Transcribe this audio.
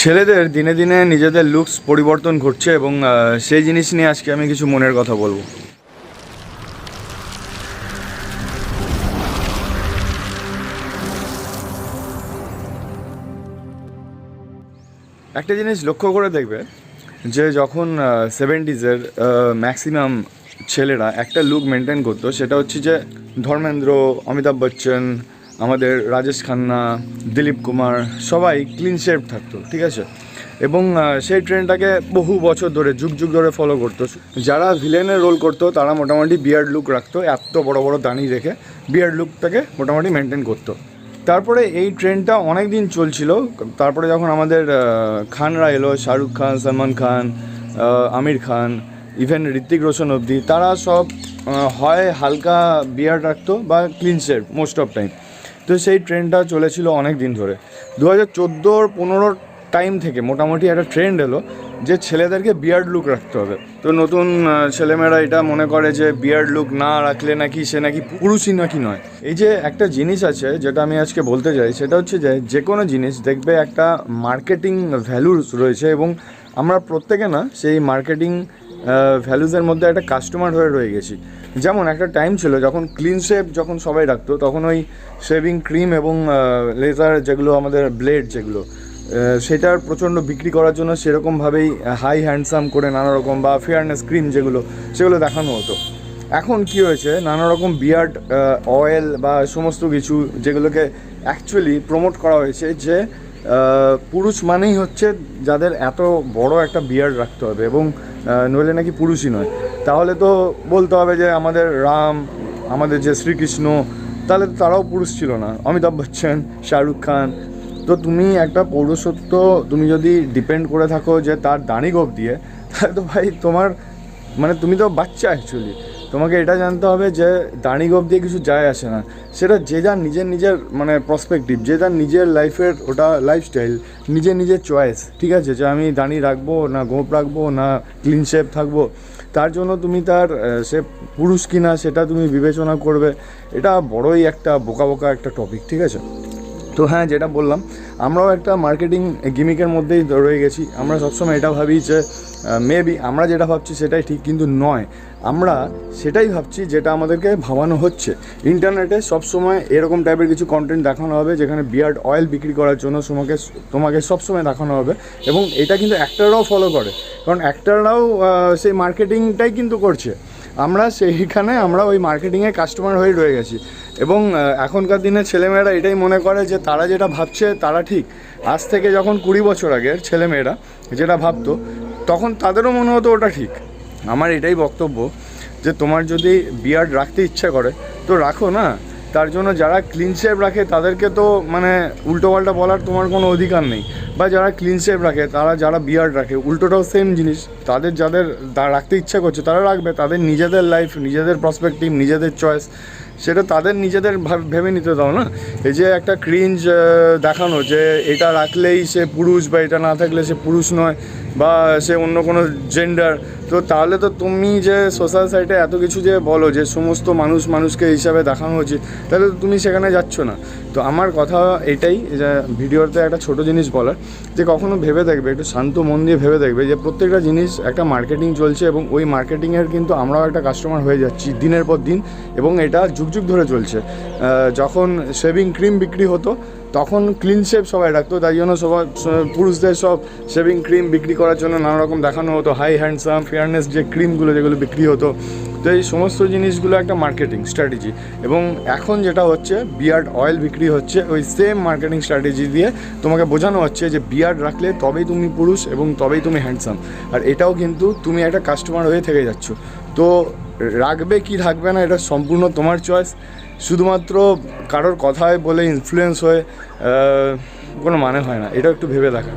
ছেলেদের দিনে দিনে নিজেদের লুকস পরিবর্তন ঘটছে এবং সেই জিনিস নিয়ে আজকে আমি কিছু মনের কথা বলব। একটা জিনিস লক্ষ্য করে দেখবে যে যখন সেভেন্টিজের ম্যাক্সিমাম ছেলেরা একটা লুক মেনটেন করতো, সেটা হচ্ছে যে ধর্মেন্দ্র, অমিতাভ বচ্চন আমাদের রাজেশ খান্না, দিলীপ কুমার, সবাই ক্লিন শেপ থাকতো, ঠিক আছে? এবং সেই ট্রেন্ডটাকে বহু বছর ধরে, যুগ যুগ ধরে ফলো করতো। যারা ভিলেনের রোল করতো, তারা মোটামুটি বিয়ার্ড লুক রাখতো, এত বড় বড় দানি রেখে বিয়ার্ড লুকটাকে মোটামুটি মেনটেন করতো। তারপরে এই ট্রেন্ডটা অনেক দিন চলছিল, তারপরে যখন আমাদের খানরা এলো, শাহরুখ খান, সলমান খান আমির খান ইভেন ঋত্বিক রোশন অবধি, তারা সব হয় হালকা বিয়ার রাখতো বা clean shave most of time তো সেই ট্রেন্ডটা চলেছিল অনেক দিন ধরে। দু হাজার চোদ্দোর পনেরোর টাইম থেকে মোটামুটি একটা ট্রেন্ড এলো যে ছেলেদেরকে বিয়ার্ড লুক রাখতে হবে। তো নতুন ছেলেমেয়েরা এটা মনে করে যে বিয়ার্ড লুক না রাখলে নাকি সে নাকি পুরুষই নাকি নয়। এই যে একটা জিনিস আছে যেটা আমি আজকে বলতে চাই, সেটা হচ্ছে যে যে কোনো জিনিস দেখবে একটা মার্কেটিং ভ্যালুস রয়েছে এবং আমরা প্রত্যেকে না সেই মার্কেটিং ভ্যালুজের মধ্যে একটা কাস্টমার হয়ে রয়ে গেছি। যেমন একটা টাইম ছিল যখন ক্লিন শেভ যখন সবাই রাখতো, তখন ওই শেভিং ক্রিম এবং লেজার যেগুলো আমাদের ব্লেড যেগুলো সেটার প্রচণ্ড বিক্রি করার জন্য সেরকমভাবেই হাই হ্যান্ডসাম করে নানা রকম বা ফেয়ারনেস ক্রিম যেগুলো, সেগুলো দেখানো হতো। এখন কি হয়েছে নানা রকম বিয়ার্ড অয়েল বা সমস্ত কিছু যেগুলোকে অ্যাকচুয়ালি প্রমোট করা হয়েছে যে পুরুষ মানেই হচ্ছে যাদের এত বড় একটা বিয়ার্ড রাখতে হবে এবং নইলে নাকি পুরুষই নয়। তাহলে তো বলতে হবে যে আমাদের রাম, আমাদের যে শ্রীকৃষ্ণ, তাহলে তো তারাও পুরুষ ছিল না। অমিতাভ বচ্চন, শাহরুখ খান। তো তুমি একটা পৌরসত্ব তুমি যদি ডিপেন্ড করে থাকো যে তার দাঁড়ি গোপ দিয়ে, তাহলে তো ভাই তোমার মানে তুমি তো বাচ্চা অ্যাকচুয়ালি তোমাকে এটা জানতে হবে যে দাড়ি গোপ দিয়ে কিছু যায় আসে না। সেটা যে যার নিজের নিজের মানে প্রসপেক্টিভ যে যার নিজের লাইফের ওটা লাইফস্টাইল নিজের নিজের চয়েস ঠিক আছে? যে আমি দাড়ি রাখব না, গোপ রাখব না ক্লিন শেপ থাকব, তার জন্য তুমি তার সে পুরুষ কিনা সেটা তুমি বিবেচনা করবে। এটা বড়ই একটা বোকা বোকা একটা টপিক ঠিক আছে? তো হ্যাঁ যেটা বললাম, আমরাও একটা মার্কেটিং গিমিকের মধ্যেই রয়ে গেছি। আমরা সবসময় এটা ভাবি যে মেবি আমরা যেটা ভাবছি সেটাই ঠিক কিন্তু নয়। আমরা সেটাই ভাবছি যেটা আমাদেরকে ভাবানো হচ্ছে। ইন্টারনেটে সবসময় এরকম টাইপের কিছু কন্টেন্ট দেখানো হবে যেখানে বিয়ার্ড অয়েল বিক্রি করার জন্য তোমাকে তোমাকে সবসময় দেখানো হবে এবং এটা কিন্তু অ্যাক্টাররাও ফলো করে। কারণ অ্যাক্টাররাও সেই মার্কেটিংটাই কিন্তু করছে। আমরা সেইখানে আমরা ওই মার্কেটিংয়ে কাস্টমার হয়ে রয়ে গেছি। এবং এখনকার দিনে ছেলেমেয়েরা এটাই মনে করে যে তারা যেটা ভাবছে তারা ঠিক। আজ থেকে যখন কুড়ি বছর আগের ছেলেমেয়েরা যেটা ভাবতো তখন তাদেরও মনে হতো ওটা ঠিক। আমার এটাই বক্তব্য যে তোমার যদি বিয়ার্ড রাখতে ইচ্ছা করে, তো রাখো না। তার জন্য যারা ক্লিন শেভ রাখে, তাদেরকে তো মানে উল্টোপাল্টা বলার তোমার কোনো অধিকার নেই। বা যারা ক্লিন শেভ রাখে, তারা যারা বিয়ার্ড রাখে, উল্টোটাও সেম জিনিস। তাদের যাদের রাখতে ইচ্ছা করছে, তারা রাখবে। তাদের নিজেদের লাইফ নিজেদের প্রসপেক্টিভ নিজেদের চয়েস সেটা তাদের নিজেদের ভাব- নিতে দাও, না? এই যে একটা ক্রিঞ্জ দেখানো যে এটা রাখলেই সে পুরুষ বা এটা না থাকলে সে পুরুষ নয় বা সে অন্য কোনো জেন্ডার তো তাহলে তো তুমি যে সোশ্যাল সাইটে এত কিছু যে বলো যে সমস্ত মানুষ মানুষকে হিসাবে দেখানো উচিত তাহলে তো তুমি সেখানে যাচ্ছ না। তো আমার কথা এটাই যে ভিডিওতে একটা ছোট জিনিস বলার, যে কখনো ভেবে দেখবে, একটু শান্ত মন দিয়ে ভেবে দেখবে যে প্রত্যেকটা জিনিস একটা মার্কেটিং চলছে এবং ওই মার্কেটিংয়ের কিন্তু আমরাও একটা কাস্টমার হয়ে যাচ্ছি দিনের পর দিন এবং এটা যুগ যুগ ধরে চলছে। যখন শেভিং ক্রিম বিক্রি হতো, তখন ক্লিন শেভ সবাই রাখতো। তাই জন্য সবাই পুরুষদের সব শেভিং ক্রিম বিক্রি করার জন্য নানা রকম দেখানো হতো। হাই হ্যান্ডসাম ফেয়ারনেস যে ক্রিমগুলো যেগুলো বিক্রি হতো। তো এই সমস্ত জিনিসগুলো একটা মার্কেটিং স্ট্র্যাটেজি এবং এখন যেটা হচ্ছে বিয়ার্ড অয়েল বিক্রি হচ্ছে, ওই সেম মার্কেটিং স্ট্র্যাটেজি দিয়ে তোমাকে বোঝানো হচ্ছে যে বিয়ার্ড রাখলে তবেই তুমি পুরুষ এবং তবেই তুমি হ্যান্ডসাম আর এটাও কিন্তু তুমি একটা কাস্টমার হয়ে থেকে যাচ্ছ। তো রাখবে কি রাখবে না, এটা সম্পূর্ণ তোমার চয়েস শুধুমাত্র কারোর কথায় বলে ইনফ্লুয়েন্স হয়ে কোনো মানে হয় না। এটা একটু ভেবে দেখা